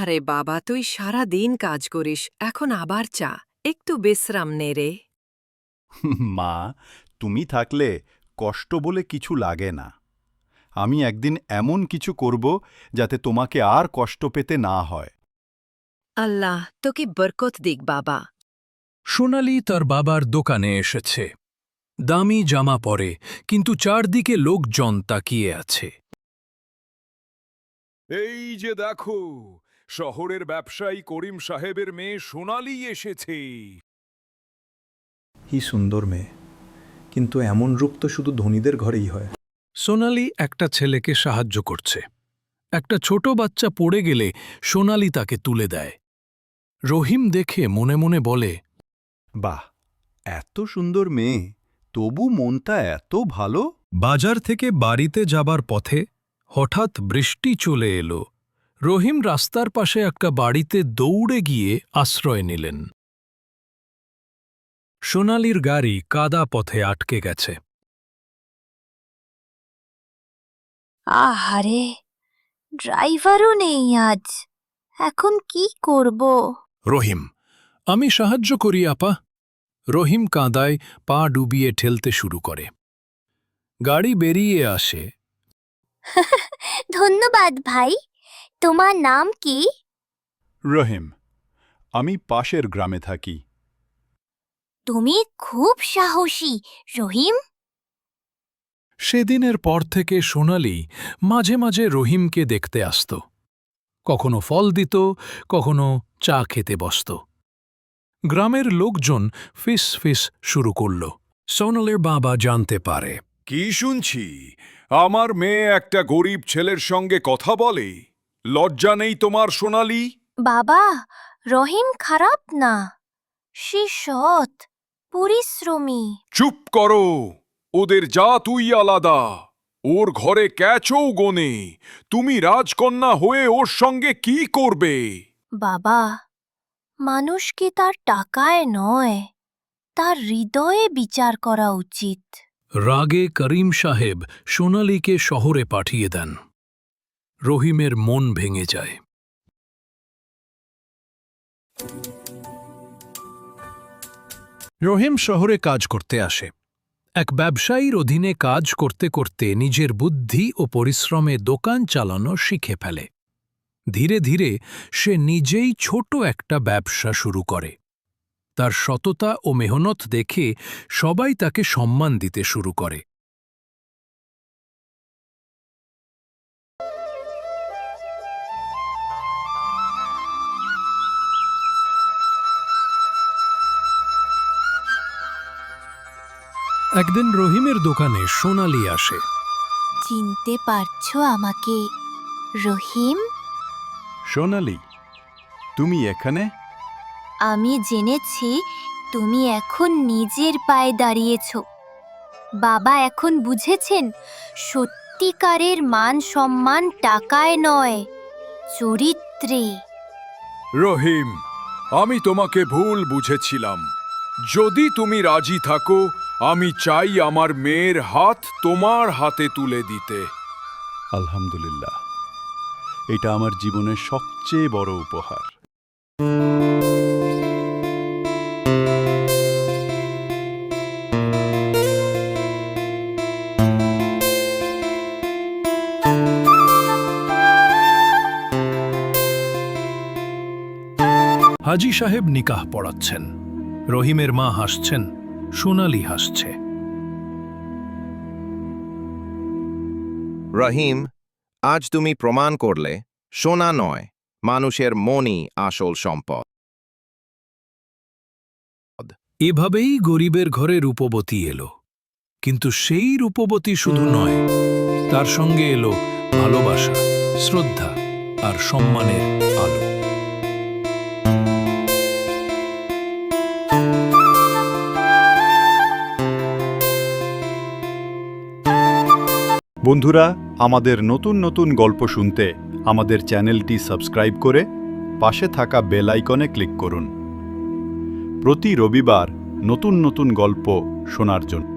আরে বাবা তুই সারা দিন কাজ করিস এখন আবার চা একটু বিশ্রাম নে রে। মা তুমি থাকলে কষ্ট বলে কিছু লাগে না। আমি একদিন এমন কিছু করব যাতে তোমাকে আর কষ্ট পেতে না হয়। আল্লাহ তোকে বরকত দিক বাবা। সোনালি তার বাবার দোকানে এসেছে। দামি জামা পরে কিন্তু চারদিকে লোকজন তাকিয়ে আছে। এই যে দেখো শহরের ব্যবসায়ী করিম সাহেবের মেয়ে সোনালি এসেছে। কি সুন্দর মেয়ে। কিন্তু এমন রূপ তো শুধু ধনীদের ঘরেই হয়। সোনালি একটা ছেলেকে সাহায্য করছে। একটা ছোট বাচ্চা পড়ে গেলে সোনালি তাকে তুলে দেয়। রহিম দেখে মনে মনে বলে বাহ এত সুন্দর মেয়ে। তবু মনটা এত ভালো। বাজার থেকে বাড়িতে যাবার পথে হঠাৎ বৃষ্টি চলে এলো। রহিম রাস্তার পাশে একটা বাড়িতে দৌড়ে গিয়ে আশ্রয় নিলেন। সোনালির গাড়ি কাদা পথে আটকে গেছে। আহারে ড্রাইভারও নেই আজ। এখন কি করব? রহিম আমি সাহায্য করি আপা। রহিম কাঁদায় পা ডুবিয়ে ঠেলতে শুরু করে। গাড়ি বেরিয়ে আসে। ধন্যবাদ ভাই। তোমার নাম কি? রহিম আমি পাশের গ্রামে থাকি। তুমি খুব সাহসী রহিম। সেদিনের পর থেকে সোনালি মাঝে মাঝে রহিমকে দেখতে আসত। কখনো ফল দিত কখনো চা খেতে বসত। গ্রামের লোকজন ফিস ফিস শুরু করল। সোনালের বাবা জানতে পারে। কি শুনছি? আমার মেয়ে একটা গরিব ছেলের সঙ্গে কথা বলে। লজ্জা নেই তোমার সোনালি? বাবা রহিম খারাপ না? সে সৎ পরিশ্রমী। চুপ করো ওদের যা তুই আলাদা। ওর ঘরে ক্যাচও গোনে। তুমি রাজকন্যা হয়ে ওর সঙ্গে কি করবে? বাবা মানুষকে তার টাকায় নয় তার হৃদয়ে বিচার করা উচিত। রাগে করিম সাহেব সোনালীকে শহরে পাঠিয়ে দেন। রহিমের মন ভেঙে যায়। রহিম শহরে কাজ করতে আসে। এক ব্যবসায়ীর অধীনে কাজ করতে করতে নিজের বুদ্ধি ও পরিশ্রমে দোকান চালানো শিখে ফেলে। ধীরে ধীরে সে নিজেই ছোট একটা ব্যবসা শুরু করে। তার সততা ও মেহনত দেখে সবাই তাকে সম্মান দিতে শুরু করে। একদিন রহিমের দোকানে সোনালি আসে। চিনতে পারছ আমাকে? রহিম? সোনালি তুমি এখানে? আমি জেনেছি তুমি এখন নিজের পায়ে দাঁড়িয়েছ। বাবা এখন বুঝেছেন সত্যিকারের মান সম্মান টাকায় নয় চরিত্রে। রহিম আমি তোমাকে ভুল বুঝেছিলাম। যদি তুমি রাজি থাকো আমি চাই আমার মেয়ের হাত তোমার হাতে তুলে দিতে। আলহামদুলিল্লাহ। এটা আমার জীবনের সবচেয়ে বড় উপহার। হাজি সাহেব নিকাহ পড়াচ্ছেন। রহিমের মা হাসছেন। সোনালি হাসছে। রহিম আজ তুমি প্রমাণ করলে সোনা নয় মানুষের মনই আসল সম্পদ। এভাবেই গরিবের ঘরে রূপবতী এলো। কিন্তু সেই রূপবতী শুধু নয় তার সঙ্গে এলো ভালোবাসা শ্রদ্ধা আর সম্মানের আলো। বন্ধুরা, আমাদের নতুন নতুন গল্প শুনতে আমাদের চ্যানেলটি সাবস্ক্রাইব করে পাশে থাকা বেল আইকনে ক্লিক করুন। প্রতি রবিবার নতুন নতুন গল্প শোনার জন্য।